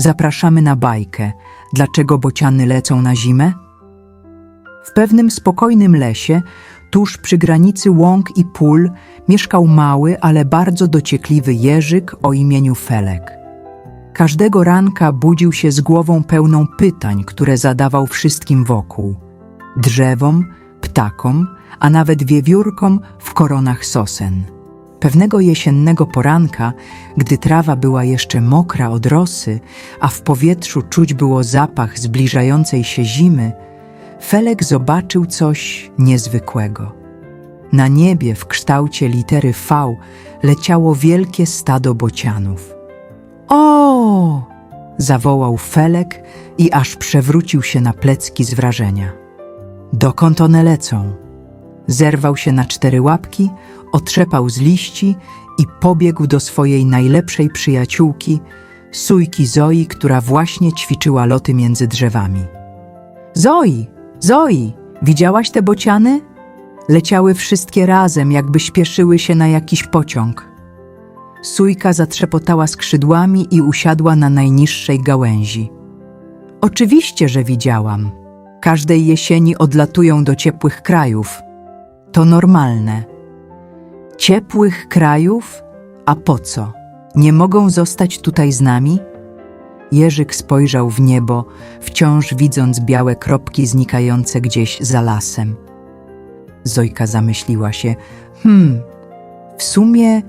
zapraszamy na bajkę. Dlaczego bociany lecą na zimę? W pewnym spokojnym lesie, tuż przy granicy łąk i pól, mieszkał mały, ale bardzo dociekliwy jeżyk o imieniu Felek. Każdego ranka budził się z głową pełną pytań, które zadawał wszystkim wokół. Drzewom, ptakom, a nawet wiewiórkom w koronach sosen. Pewnego jesiennego poranka, gdy trawa była jeszcze mokra od rosy, a w powietrzu czuć było zapach zbliżającej się zimy, Felek zobaczył coś niezwykłego. Na niebie w kształcie litery V leciało wielkie stado bocianów. O! zawołał Felek i aż przewrócił się na plecki z wrażenia. Dokąd one lecą? Zerwał się na cztery łapki, otrzepał z liści i pobiegł do swojej najlepszej przyjaciółki, sójki Zoi, która właśnie ćwiczyła loty między drzewami. Zoi, Zoi, widziałaś te bociany? Leciały wszystkie razem, jakby śpieszyły się na jakiś pociąg. Sójka zatrzepotała skrzydłami i usiadła na najniższej gałęzi. Oczywiście, że widziałam. Każdej jesieni odlatują do ciepłych krajów. To normalne. Ciepłych krajów? A po co? Nie mogą zostać tutaj z nami? Jerzyk spojrzał w niebo, wciąż widząc białe kropki znikające gdzieś za lasem. Zojka zamyśliła się. Hmm, w sumie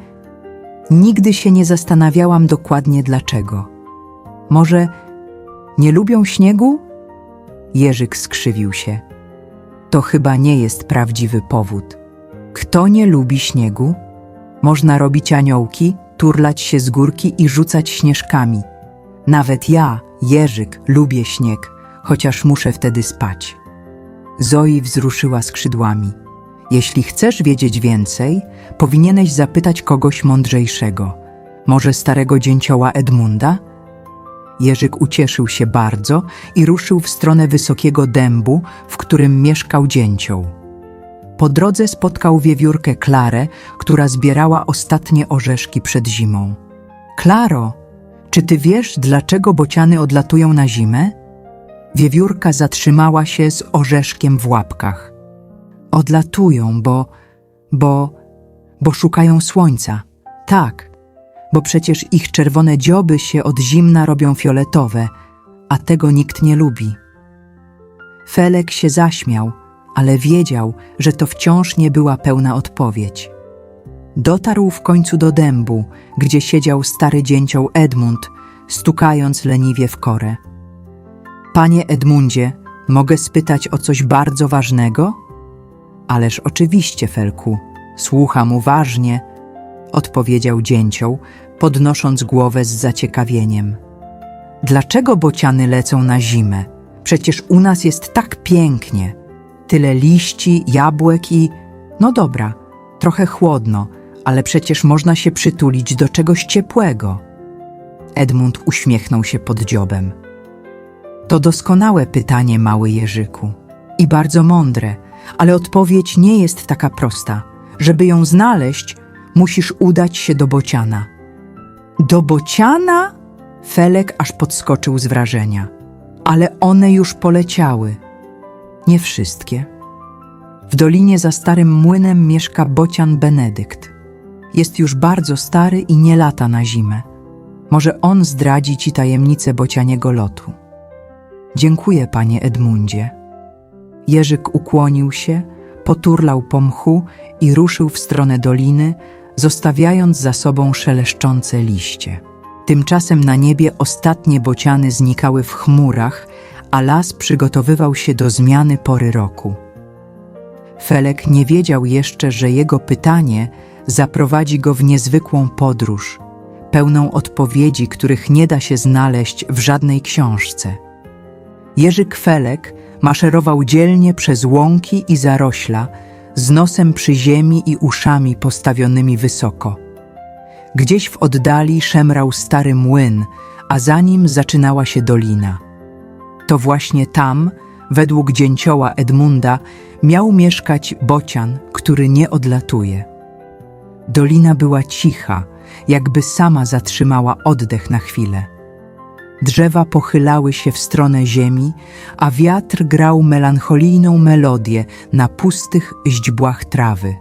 nigdy się nie zastanawiałam dokładnie dlaczego. Może nie lubią śniegu? Jerzyk skrzywił się. To chyba nie jest prawdziwy powód. Kto nie lubi śniegu? Można robić aniołki, turlać się z górki i rzucać śnieżkami. Nawet ja, Jerzyk, lubię śnieg, chociaż muszę wtedy spać. Zoi wzruszyła skrzydłami. Jeśli chcesz wiedzieć więcej, powinieneś zapytać kogoś mądrzejszego. Może starego dzięcioła Edmunda? Jerzyk ucieszył się bardzo i ruszył w stronę wysokiego dębu, w którym mieszkał dzięcioł. Po drodze spotkał wiewiórkę Klarę, która zbierała ostatnie orzeszki przed zimą. Klaro, czy ty wiesz, dlaczego bociany odlatują na zimę? Wiewiórka zatrzymała się z orzeszkiem w łapkach. Odlatują, bo, bo, bo szukają słońca. Tak, bo przecież ich czerwone dzioby się od zimna robią fioletowe, a tego nikt nie lubi. Felek się zaśmiał, ale wiedział, że to wciąż nie była pełna odpowiedź. Dotarł w końcu do dębu, gdzie siedział stary dzięcioł Edmund, stukając leniwie w korę. Panie Edmundzie, mogę spytać o coś bardzo ważnego? Ależ oczywiście, Felku, słucham uważnie, odpowiedział dzięcioł, podnosząc głowę z zaciekawieniem. Dlaczego bociany lecą na zimę? Przecież u nas jest tak pięknie. Tyle liści, jabłek i... No dobra, trochę chłodno, ale przecież można się przytulić do czegoś ciepłego. Edmund uśmiechnął się pod dziobem. To doskonałe pytanie, mały Jerzyku. I bardzo mądre, ale odpowiedź nie jest taka prosta. Żeby ją znaleźć, musisz udać się do bociana. Do bociana? Felek aż podskoczył z wrażenia. Ale one już poleciały. Nie wszystkie. W dolinie za starym młynem mieszka bocian Benedykt. Jest już bardzo stary i nie lata na zimę. Może on zdradzi ci tajemnicę bocianiego lotu. Dziękuję, panie Edmundzie. Jerzyk ukłonił się, poturlał po mchu i ruszył w stronę doliny, zostawiając za sobą szeleszczące liście. Tymczasem na niebie ostatnie bociany znikały w chmurach, a las przygotowywał się do zmiany pory roku. Felek nie wiedział jeszcze, że jego pytanie zaprowadzi go w niezwykłą podróż, pełną odpowiedzi, których nie da się znaleźć w żadnej książce. Jerzy Kwelek maszerował dzielnie przez łąki i zarośla, z nosem przy ziemi i uszami postawionymi wysoko. Gdzieś w oddali szemrał stary młyn, a za nim zaczynała się dolina. To właśnie tam, według dzięcioła Edmunda, miał mieszkać bocian, który nie odlatuje. Dolina była cicha, jakby sama zatrzymała oddech na chwilę. Drzewa pochylały się w stronę ziemi, a wiatr grał melancholijną melodię na pustych źdźbłach trawy.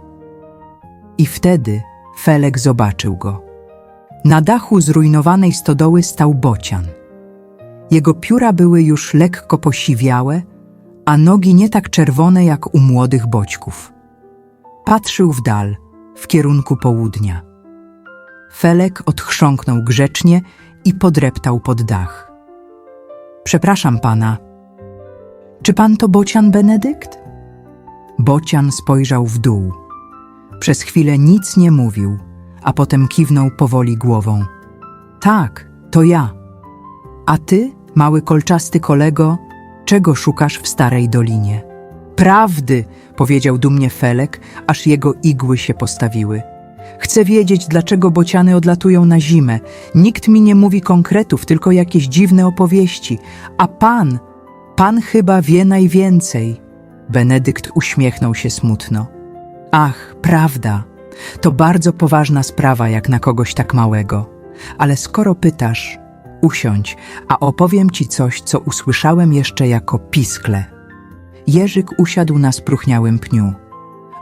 I wtedy Felek zobaczył go. Na dachu zrujnowanej stodoły stał bocian. Jego pióra były już lekko posiwiałe, a nogi nie tak czerwone jak u młodych boćków. Patrzył w dal, w kierunku południa. Felek odchrząknął grzecznie i podreptał pod dach. Przepraszam pana. Czy pan to bocian Benedykt? Bocian spojrzał w dół. Przez chwilę nic nie mówił, a potem kiwnął powoli głową. Tak, to ja. A ty, mały kolczasty kolego, czego szukasz w starej dolinie? Prawdy, powiedział dumnie Felek, aż jego igły się postawiły. Chcę wiedzieć, dlaczego bociany odlatują na zimę. Nikt mi nie mówi konkretów, tylko jakieś dziwne opowieści. A pan, pan chyba wie najwięcej. Benedykt uśmiechnął się smutno. Ach, prawda. To bardzo poważna sprawa, jak na kogoś tak małego. Ale skoro pytasz, usiądź, a opowiem ci coś, co usłyszałem jeszcze jako piskle. Jerzyk usiadł na spróchniałym pniu.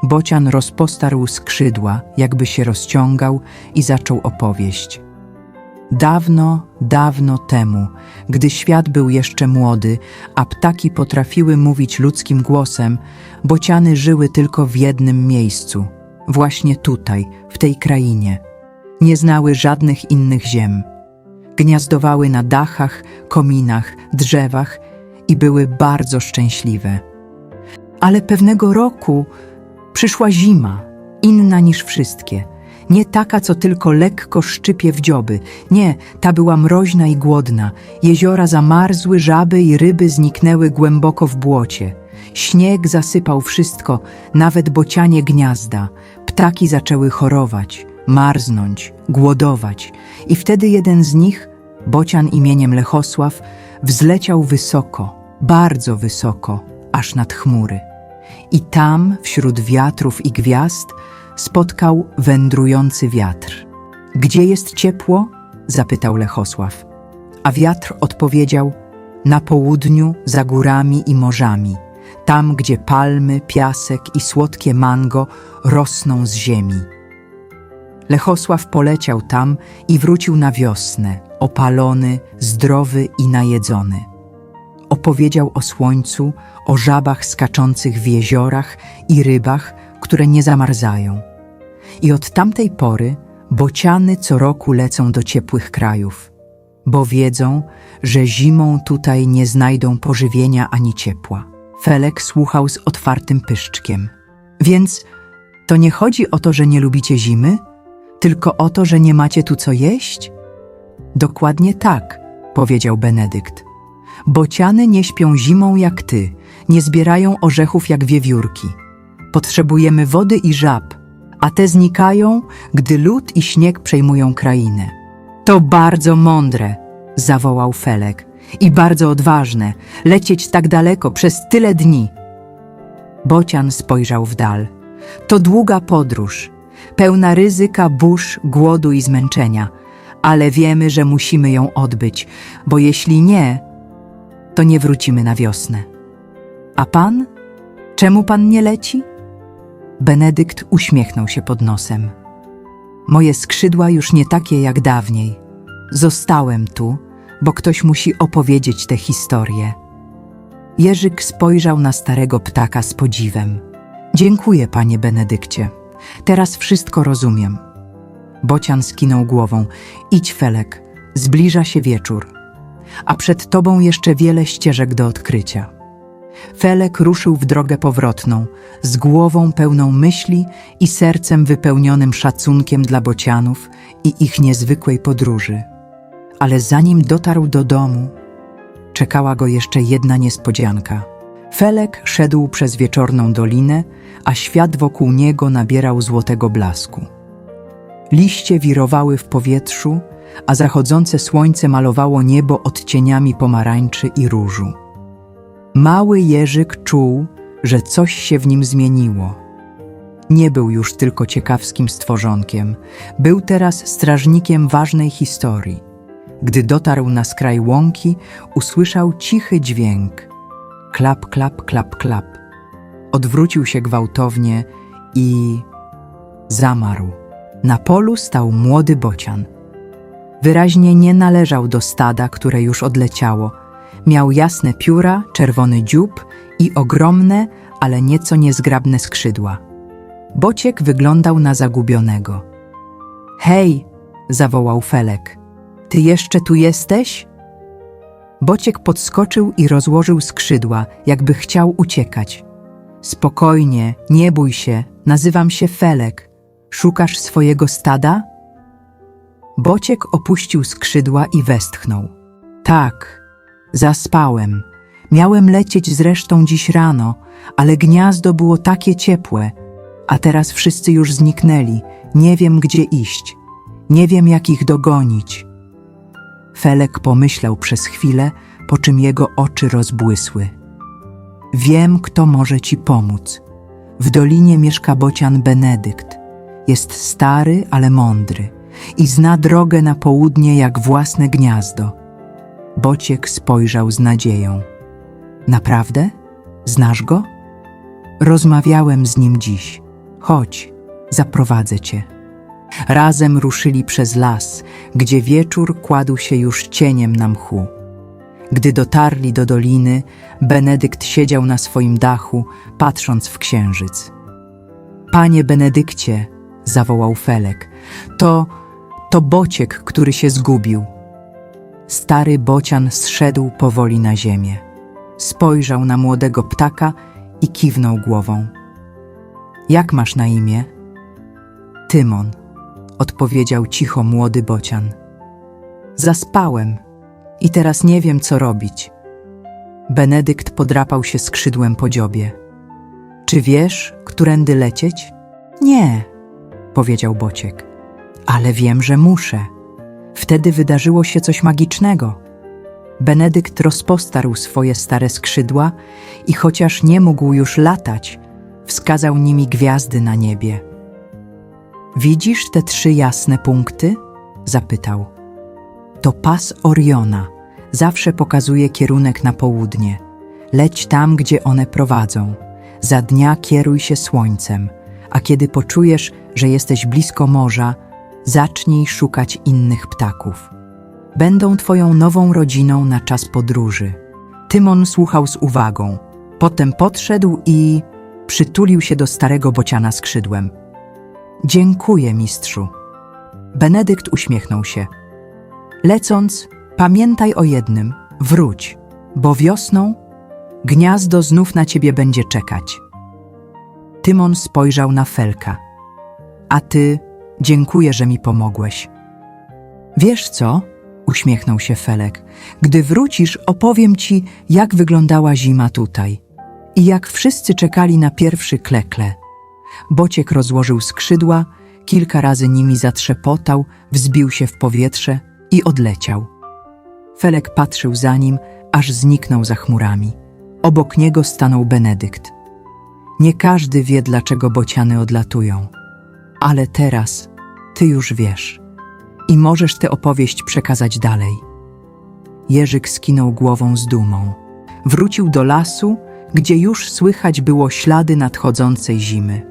Bocian rozpostarł skrzydła, jakby się rozciągał i zaczął opowieść. Dawno, dawno temu, gdy świat był jeszcze młody, a ptaki potrafiły mówić ludzkim głosem, bociany żyły tylko w jednym miejscu, właśnie tutaj, w tej krainie. Nie znały żadnych innych ziem. Gniazdowały na dachach, kominach, drzewach i były bardzo szczęśliwe. Ale pewnego roku przyszła zima, inna niż wszystkie. Nie taka, co tylko lekko szczypie w dzioby. Nie, ta była mroźna i głodna. Jeziora zamarzły, żaby i ryby zniknęły głęboko w błocie. Śnieg zasypał wszystko, nawet bocianie gniazda. Ptaki zaczęły chorować, marznąć, głodować. I wtedy jeden z nich, bocian imieniem Lechosław, wzleciał wysoko, bardzo wysoko, aż nad chmury. I tam, wśród wiatrów i gwiazd, spotkał wędrujący wiatr. Gdzie jest ciepło? zapytał Lechosław. A wiatr odpowiedział: Na południu, za górami i morzami, tam, gdzie palmy, piasek i słodkie mango rosną z ziemi. Lechosław poleciał tam i wrócił na wiosnę, opalony, zdrowy i najedzony. Opowiedział o słońcu, o żabach skaczących w jeziorach i rybach, które nie zamarzają. I od tamtej pory bociany co roku lecą do ciepłych krajów, bo wiedzą, że zimą tutaj nie znajdą pożywienia ani ciepła. Felek słuchał z otwartym pyszczkiem. Więc to nie chodzi o to, że nie lubicie zimy, tylko o to, że nie macie tu co jeść? Dokładnie tak, powiedział Benedykt. Bociany nie śpią zimą jak ty, nie zbierają orzechów jak wiewiórki. Potrzebujemy wody i żab, a te znikają, gdy lód i śnieg przejmują krainę. To bardzo mądre, zawołał Felek, i bardzo odważne, lecieć tak daleko przez tyle dni. Bocian spojrzał w dal. To długa podróż, pełna ryzyka, burz, głodu i zmęczenia, ale wiemy, że musimy ją odbyć, bo jeśli nie, to nie wrócimy na wiosnę. A pan? Czemu pan nie leci? Benedykt uśmiechnął się pod nosem. Moje skrzydła już nie takie jak dawniej. Zostałem tu, bo ktoś musi opowiedzieć tę historię. Jerzyk spojrzał na starego ptaka z podziwem. Dziękuję, panie Benedykcie. Teraz wszystko rozumiem. Bocian skinął głową. Idź, Felek, zbliża się wieczór. A przed tobą jeszcze wiele ścieżek do odkrycia. Felek ruszył w drogę powrotną, z głową pełną myśli i sercem wypełnionym szacunkiem dla bocianów i ich niezwykłej podróży. Ale zanim dotarł do domu, czekała go jeszcze jedna niespodzianka. Felek szedł przez wieczorną dolinę, a świat wokół niego nabierał złotego blasku. Liście wirowały w powietrzu, a zachodzące słońce malowało niebo odcieniami pomarańczy i różu. Mały Jerzyk czuł, że coś się w nim zmieniło. Nie był już tylko ciekawskim stworzonkiem, był teraz strażnikiem ważnej historii. Gdy dotarł na skraj łąki, usłyszał cichy dźwięk. Klap, klap, klap, klap. Odwrócił się gwałtownie i zamarł. Na polu stał młody bocian. Wyraźnie nie należał do stada, które już odleciało. Miał jasne pióra, czerwony dziób i ogromne, ale nieco niezgrabne skrzydła. Bociek wyglądał na zagubionego. Hej, zawołał Felek. Ty jeszcze tu jesteś? Bociek podskoczył i rozłożył skrzydła, jakby chciał uciekać. Spokojnie, nie bój się, nazywam się Felek. Szukasz swojego stada? Bociek opuścił skrzydła i westchnął. Tak, zaspałem. Miałem lecieć zresztą dziś rano, ale gniazdo było takie ciepłe, a teraz wszyscy już zniknęli. Nie wiem, gdzie iść. Nie wiem, jak ich dogonić. Felek pomyślał przez chwilę, po czym jego oczy rozbłysły. Wiem, kto może ci pomóc. W dolinie mieszka bocian Benedykt. Jest stary, ale mądry i zna drogę na południe jak własne gniazdo. Bociek spojrzał z nadzieją. Naprawdę? Znasz go? Rozmawiałem z nim dziś. Chodź, zaprowadzę cię. Razem ruszyli przez las, gdzie wieczór kładł się już cieniem na mchu. Gdy dotarli do doliny, Benedykt siedział na swoim dachu, patrząc w księżyc. Panie Benedykcie, zawołał Felek, to, to bociek, który się zgubił. Stary bocian zszedł powoli na ziemię. Spojrzał na młodego ptaka i kiwnął głową. Jak masz na imię? Tymon, odpowiedział cicho młody bocian. Zaspałem i teraz nie wiem, co robić. Benedykt podrapał się skrzydłem po dziobie. Czy wiesz, którędy lecieć? Nie, powiedział Bociek. Ale wiem, że muszę. Wtedy wydarzyło się coś magicznego. Benedykt rozpostarł swoje stare skrzydła i chociaż nie mógł już latać, wskazał nimi gwiazdy na niebie. Widzisz te trzy jasne punkty? zapytał. To pas Oriona. Zawsze pokazuje kierunek na południe. Leć tam, gdzie one prowadzą. Za dnia kieruj się słońcem, a kiedy poczujesz, że jesteś blisko morza, zacznij szukać innych ptaków. Będą twoją nową rodziną na czas podróży. Tymon słuchał z uwagą. Potem podszedł i przytulił się do starego bociana skrzydłem. Dziękuję, mistrzu. Benedykt uśmiechnął się. Lecąc, pamiętaj o jednym: wróć, bo wiosną gniazdo znów na ciebie będzie czekać. Tymon spojrzał na Felka. A ty, dziękuję, że mi pomogłeś. Wiesz co? uśmiechnął się Felek. Gdy wrócisz, opowiem ci, jak wyglądała zima tutaj i jak wszyscy czekali na pierwszy klekle. Bociek rozłożył skrzydła, kilka razy nimi zatrzepotał, wzbił się w powietrze i odleciał. Felek patrzył za nim, aż zniknął za chmurami. Obok niego stanął Benedykt. Nie każdy wie, dlaczego bociany odlatują, ale teraz ty już wiesz i możesz tę opowieść przekazać dalej. Jerzyk skinął głową z dumą. Wrócił do lasu, gdzie już słychać było ślady nadchodzącej zimy.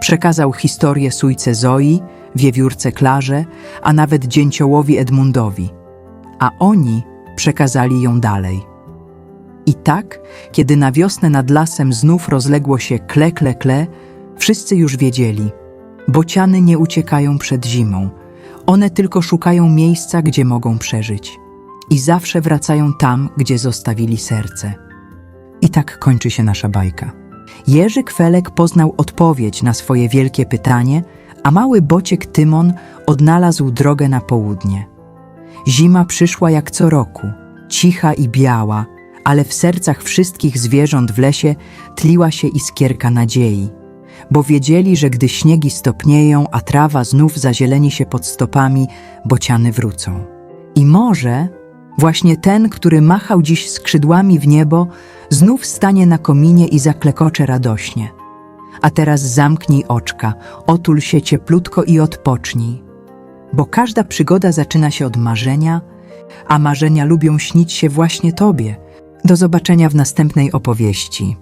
Przekazał historię sójce Zoi, wiewiórce Klarze, a nawet dzięciołowi Edmundowi, a oni przekazali ją dalej. I tak, kiedy na wiosnę nad lasem znów rozległo się kle, kle, kle, wszyscy już wiedzieli, bociany nie uciekają przed zimą, one tylko szukają miejsca, gdzie mogą przeżyć. I zawsze wracają tam, gdzie zostawili serce. I tak kończy się nasza bajka. Jerzy Kwelek poznał odpowiedź na swoje wielkie pytanie, a mały bociek Tymon odnalazł drogę na południe. Zima przyszła jak co roku, cicha i biała, ale w sercach wszystkich zwierząt w lesie tliła się iskierka nadziei, bo wiedzieli, że gdy śniegi stopnieją, a trawa znów zazieleni się pod stopami, bociany wrócą. I może właśnie ten, który machał dziś skrzydłami w niebo, znów stanie na kominie i zaklekocze radośnie. A teraz zamknij oczka, otul się cieplutko i odpocznij. bo każda przygoda zaczyna się od marzenia, a marzenia lubią śnić się właśnie Tobie. Do zobaczenia w następnej opowieści.